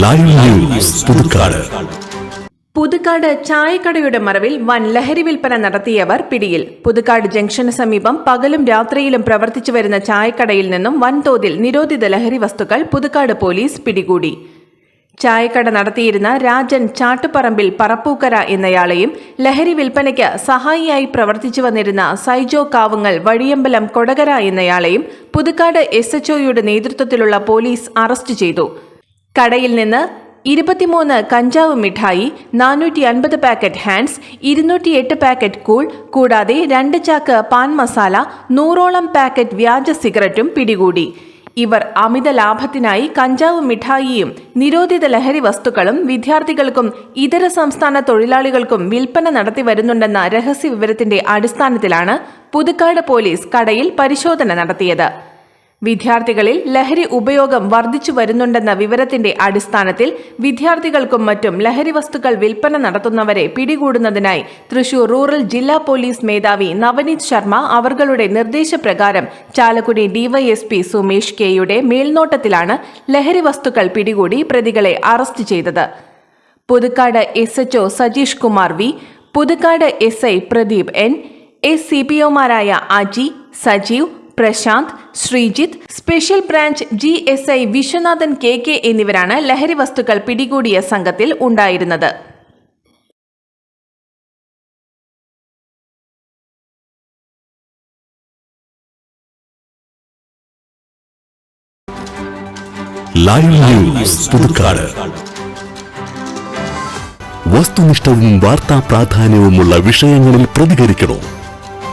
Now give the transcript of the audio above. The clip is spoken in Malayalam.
ലൈവ് ന്യൂസ് പുതുക്കാട് പുതുക്കാട് ചായക്കടയുടെ മറവിൽ വൻ ലഹരി വിൽപ്പന നടത്തിയവർ പിടിയിൽ. പുതുക്കാട് ജംഗ്ഷന് സമീപം പകലും രാത്രിയിലും പ്രവർത്തിച്ചു വരുന്ന ചായക്കടയിൽ നിന്നും വൻതോതിൽ നിരോധിത ലഹരി വസ്തുക്കൾ പുതുക്കാട് പോലീസ് പിടികൂടി. ചായക്കട നടത്തിയിരുന്ന രാജൻ ചാട്ടുപറമ്പിൽ പറപ്പൂക്കര എന്നയാളെയും ലഹരി വിൽപ്പനയ്ക്ക് സഹായിയായി പ്രവർത്തിച്ചു വന്നിരുന്ന സൈജോ കാവുങ്ങൽ വഴിയമ്പലം കൊടകര എന്നയാളെയും പുതുക്കാട് എസ് എച്ച്ഒയുടെ നേതൃത്വത്തിലുള്ള പോലീസ് അറസ്റ്റ് ചെയ്തു. കടയിൽ നിന്ന് ഇരുപത്തിമൂന്ന് കഞ്ചാവ് മിഠായി നാനൂറ്റി അൻപത് പാക്കറ്റ് ഹാൻഡ്സ് ഇരുന്നൂറ്റിയെട്ട് പാക്കറ്റ് കൂൾ കൂടാതെ രണ്ട് ചാക്ക് പാൻ മസാല നൂറോളം പാക്കറ്റ് വ്യാജ സിഗരറ്റും പിടികൂടി. ഇവർ അമിത ലാഭത്തിനായി കഞ്ചാവ് മിഠായിയും നിരോധിത ലഹരി വസ്തുക്കളും വിദ്യാർത്ഥികൾക്കും ഇതര സംസ്ഥാന തൊഴിലാളികൾക്കും വിൽപ്പന നടത്തി വരുന്നുണ്ടെന്ന രഹസ്യ വിവരത്തിന്റെ അടിസ്ഥാനത്തിലാണ് പുതുക്കാട് പോലീസ് കടയിൽ പരിശോധന നടത്തിയത്. വിദ്യാർത്ഥികളിൽ ലഹരി ഉപയോഗം വർദ്ധിച്ചു വരുന്നുണ്ടെന്ന വിവരത്തിന്റെ അടിസ്ഥാനത്തിൽ വിദ്യാർത്ഥികൾക്കും മറ്റും ലഹരി വസ്തുക്കൾ വിൽപ്പന നടത്തുന്നവരെ പിടികൂടുന്നതിനായി തൃശൂർ റൂറൽ ജില്ലാ പോലീസ് മേധാവി നവനീത് ശർമ്മ അവരുടെ നിർദ്ദേശപ്രകാരം ചാലക്കുടി ഡിവൈഎസ്പി സുമേഷ് കെയുടെ മേൽനോട്ടത്തിലാണ് ലഹരി വസ്തുക്കൾ പിടികൂടി പ്രതികളെ അറസ്റ്റ് ചെയ്തത്. Puthukkad S HO Sajeesh Kumar V Puthukkad S I Pradeep N S C P ഒമാരായ Aji Sajeev Prashanth Sreejith special branch G S I Viswanathan K K എന്നിവരാണ് ലഹരി വസ്തുക്കൾ പിടികൂടിയ സംഘത്തിൽ ഉണ്ടായിരുന്നത്. Live news Puthukkad. വസ്തുനിഷ്ഠവും വാർത്താ പ്രാധാന്യവുമുള്ള വിഷയങ്ങളിൽ പ്രതികരിക്കണോ?